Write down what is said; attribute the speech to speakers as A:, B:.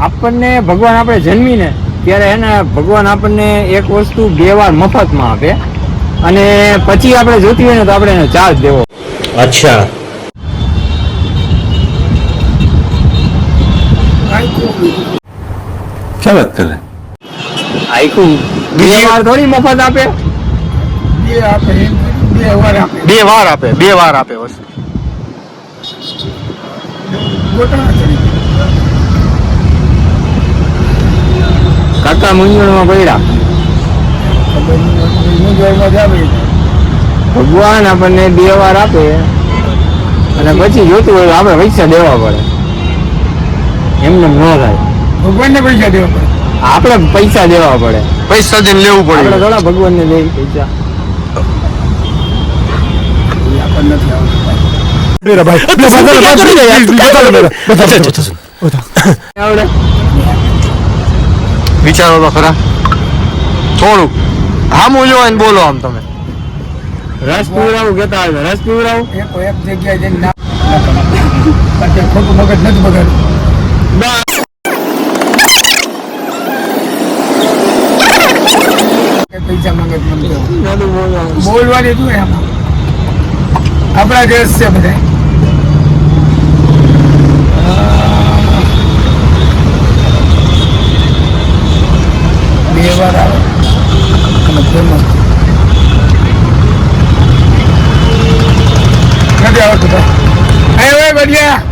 A: આપણને ભગવાન આપણે જન્મીને ત્યારે એને ભગવાન આપણને એક વસ્તુ બે વાર મફતમાં આપે. અને પછી આપણે જોતી હોય ને તો આપણે એને ચાર્જ દેવો.
B: અચ્છા. ક્યાં વાત કરે?
A: આઈકું બે વાર થોડી મફત આપે.
C: બે વાર આપે.
D: બે વાર આપે વસ્તુ.
A: આખા મૂંઝવણમાં પડ્યા ભગવાન આપણને બે વાર આપે અને પછી જોતું હોય આપણે પૈસા દેવા પડે એમને ન થાય
C: ભગવાનને પૈસા દેવા પડે
A: આપણે પૈસા દેવા પડે
D: પૈસા જઈને લેવું પડે આપણે
A: થોડા ભગવાનને દે પૈસા
C: આપણને નથી આવડતું
A: ભાઈ
D: વિચારો તો ખરા. થોડુંક આમ ઉલ્યો એને બોલો આમ તમે.
A: રસ પીવડાવું કેતા આવે રસ પીવડાવું
C: એક એક જગ્યાએ જઈને ના ખોટું મગજ નથી બગડ પૈસા માંગે
A: બોલવાની
C: તું એમાં? આપણા દેશ છે બધા. વાર આવે. અને ફેમસ નથી આવડતું ભાઈ